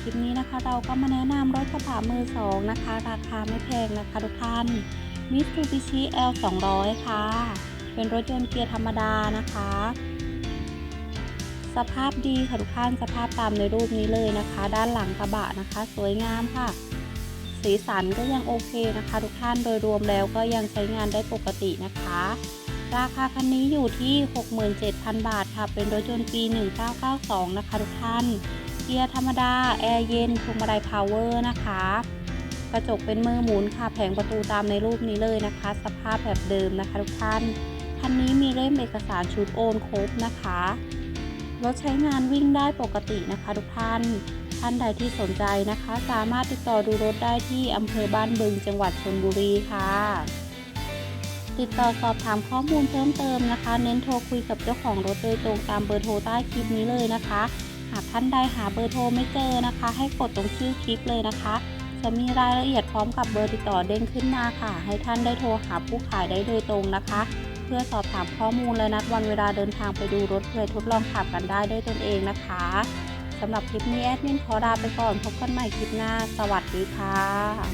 คลิปนี้นะคะ เราก็มาแนะนำรถกระบะมือสองนะคะ ราคาไม่แพงนะคะทุกท่าน Mitsubishi L 2 0 0ค่ะ เป็นรถยนต์เกียร์ธรรมดานะคะ สภาพดีค่ะทุกท่านสภาพตามในรูปนี้เลยนะคะ ด้านหลังกระบะนะคะ สวยงามค่ะ สีสันก็ยังโอเคนะคะ ทุกท่านโดยรวมแล้วก็ยังใช้งานได้ปกตินะคะราคาคันนี้อยู่ที่ 67,000 บาทค่ะ เป็นรถยนต์ปี 1992 นะคะทุกท่าน เกียร์ธรรมดา แอร์เย็นพวงมาลัยพาวเวอร์นะคะ กระจกเป็นมือหมุนค่ะ แผงประตูตามในรูปนี้เลยนะคะ สภาพแบบเดิมนะคะทุกท่าน คันนี้มีเล่มเอกสารชุดโอนครบนะคะ รถใช้งานวิ่งได้ปกตินะคะทุกท่าน ท่านใดที่สนใจนะคะ สามารถติดต่อดูรถได้ที่อำเภอบ้านบึงจังหวัดชลบุรีค่ะติดต่อสอบถามข้อมูลเพิ่มเติมนะคะ เน้นโทรคุยกับเจ้าของรถโดยตรงตามเบอร์โทรใต้คลิปนี้เลยนะคะากท่านใดหาเบอร์โทรไม่เจอนะคะ ให้กดตรงชื่อคลิปเลยนะคะ จะมีรายละเอียดพร้อมกับเบอร์ติดต่อเด้งขึ้นมาค่ะ ให้ท่านได้โทรหาผู้ขายได้โดยตรงนะคะ เพื่อสอบถามข้อมูลและนัดวันเวลาเดินทางไปดูรถเพื่อทดลองขับกันได้ด้วยตนเองนะคะสำหรับคลิปนี้แอดมินขอลาไปก่อนพบกันใหม่คลิปหน้า สวัสดีค่ะ